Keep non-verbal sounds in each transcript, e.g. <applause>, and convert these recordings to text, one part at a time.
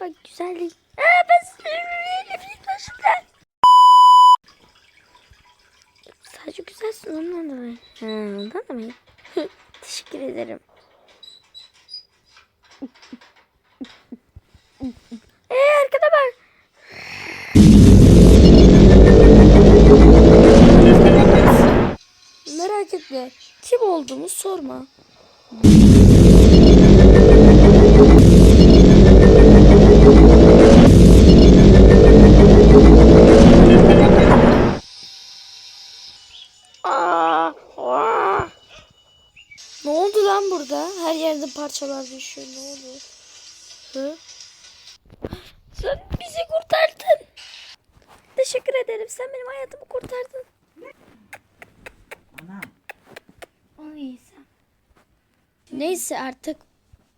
merhaba güzellik. Aa ben Elif'in Sadece güzelsin ondan dolayı. Ha, ondan da mı? <laughs> Teşekkür ederim. Yerde parçalar düşüyor. Ne oldu? Hı? Sen bizi kurtardın. Teşekkür ederim. Sen benim hayatımı kurtardın. Anam. Onu iyisin. Neyse artık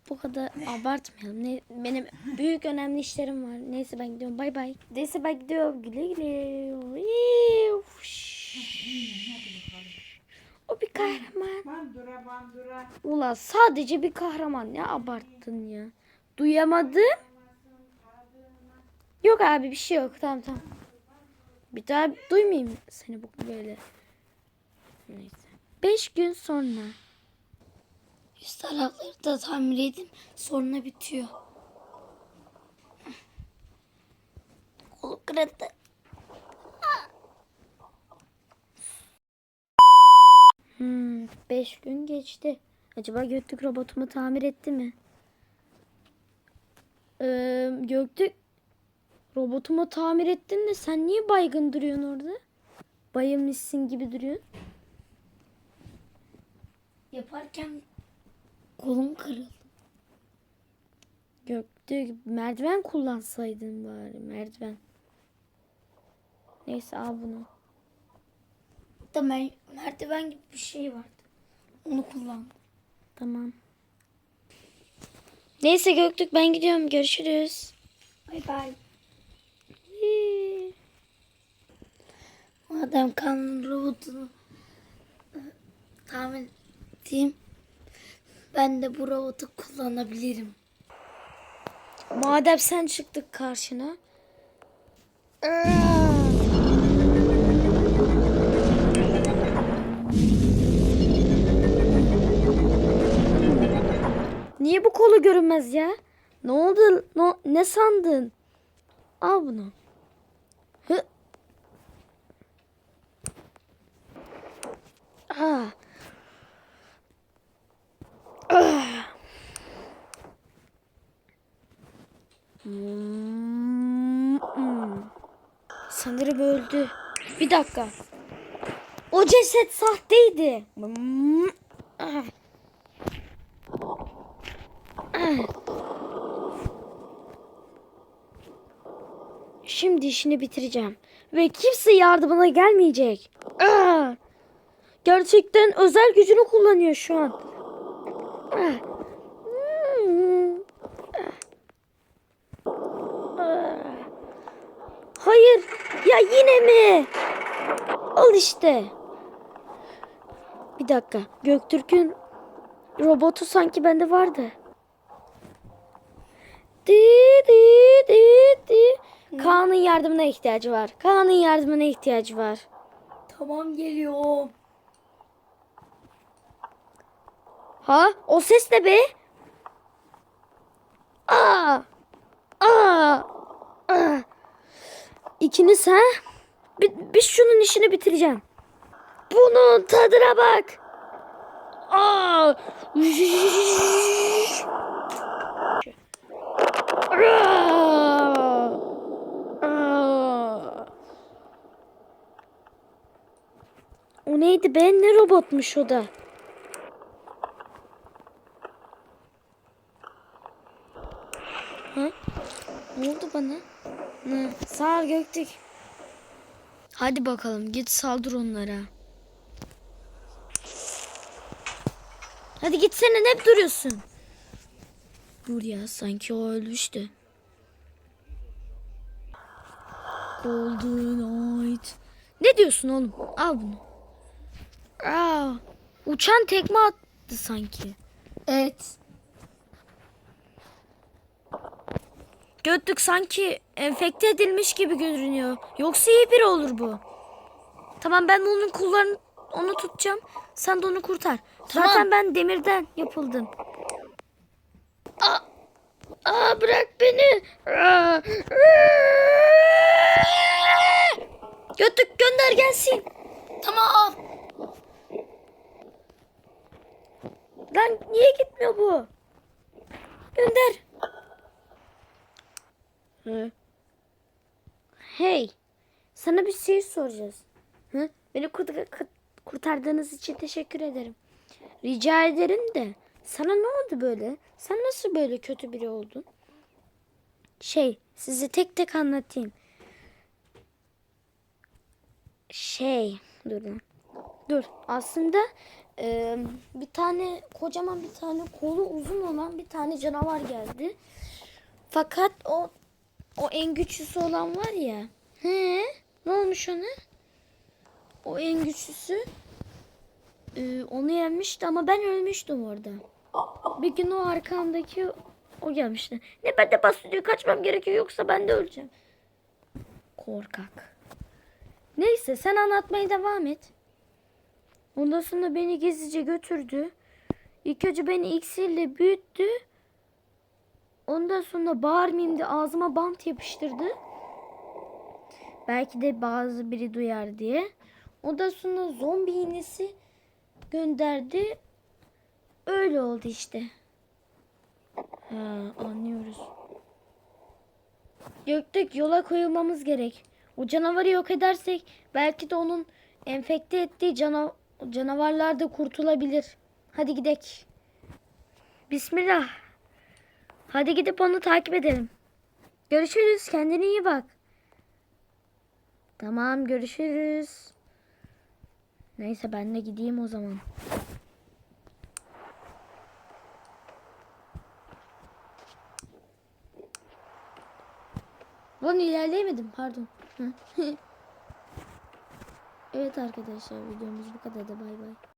bu kadar abartmayalım. Ne, benim büyük önemli işlerim var. Neyse ben gidiyorum. Bay bay. Neyse ben gidiyorum. Güle güle. O bir kahraman. Bandura bandura. Ulan sadece bir kahraman. Ne abarttın ya. Duyamadım. Yok abi bir şey yok. Tamam tamam. Bir daha duymayayım seni bu böyle. Neyse. Beş gün sonra. Üst tarafları da tamir edin. Sonra bitiyor. Kolu kırıldı. Hmm, beş gün geçti. Acaba Göktürk robotumu tamir etti mi? Ee, Göktürk robotumu tamir ettin de sen niye baygın duruyorsun orada? Bayılmışsın gibi duruyorsun. Yaparken kolum kırıldı. Göktürk merdiven kullansaydın bari merdiven. Neyse al bunu. Da mer- merdiven gibi bir şey vardı. Onu kullandım. Tamam. Neyse Göktürk ben gidiyorum. Görüşürüz. Bay bay. Madem kanun robotunu e, tahmin edeyim. Ben de bu robotu kullanabilirim. Madem sen çıktık karşına. Niye bu kolu görünmez ya? Ne oldu? Ne, ne sandın? Al bunu. Hı. Ah. Ah. Sanırım öldü. Bir dakika. O ceset sahteydi. Hmm. Ah. Şimdi işini bitireceğim. Ve kimse yardımına gelmeyecek. Ah! Gerçekten özel gücünü kullanıyor şu an. Ah! Hmm. Ah! Hayır. Ya yine mi? Al işte. Bir dakika. Göktürk'ün robotu sanki bende vardı. Di di di di. Kaan'ın yardımına ihtiyacı var. Kaan'ın yardımına ihtiyacı var. Tamam geliyorum. Ha? O ses ne be? Aa! Aa! Aa! İkiniz ha? Bi- Biz şunun işini bitireceğim. Bunun tadına bak. Aa! <laughs> O neydi be? Ne robotmuş o da? Ha? Ne oldu bana? Ne? Sağ ol Göktürk. Hadi bakalım git saldır onlara. Hadi gitsene ne duruyorsun? Dur ya sanki o ölmüştü. Golden Knight. Ne diyorsun oğlum? Al bunu. Aa, uçan tekme attı sanki. Evet. Götlük sanki enfekte edilmiş gibi görünüyor. Yoksa iyi biri olur bu. Tamam ben onun kullarını onu tutacağım. Sen de onu kurtar. Tamam. Zaten ben demirden yapıldım. Aa, bırak beni. Aa, Götlük gönder gelsin. Tamam. Lan niye gitmiyor bu? Gönder. Hı. Hey. Sana bir şey soracağız. Hı? Beni kurt- kurt- kurtardığınız için teşekkür ederim. Rica ederim de sana ne oldu böyle? Sen nasıl böyle kötü biri oldun? Şey, size tek tek anlatayım. Şey, dur lan. Dur. Aslında e, bir tane kocaman bir tane kolu uzun olan bir tane canavar geldi. Fakat o o en güçlüsü olan var ya. He? Ne olmuş ona? O en güçlüsü e, onu yenmişti ama ben ölmüştüm orada. Bir gün o arkamdaki o gelmişti. Ne ben de bastırıyor kaçmam gerekiyor yoksa ben de öleceğim. Korkak. Neyse sen anlatmaya devam et. Ondan sonra beni gizlice götürdü. İlk önce beni iksirle büyüttü. Ondan sonra bağırmayayım diye ağzıma bant yapıştırdı. Belki de bazı biri duyar diye. Ondan sonra zombi iğnesi gönderdi. Öyle oldu işte. Ha, anlıyoruz. Göktürk yola koyulmamız gerek. O canavarı yok edersek belki de onun enfekte ettiği cana canavarlar da kurtulabilir. Hadi gidek. Bismillah. Hadi gidip onu takip edelim. Görüşürüz. Kendine iyi bak. Tamam görüşürüz. Neyse ben de gideyim o zaman. Lan ilerleyemedim pardon. <laughs> Evet arkadaşlar videomuz bu kadar da bay bay.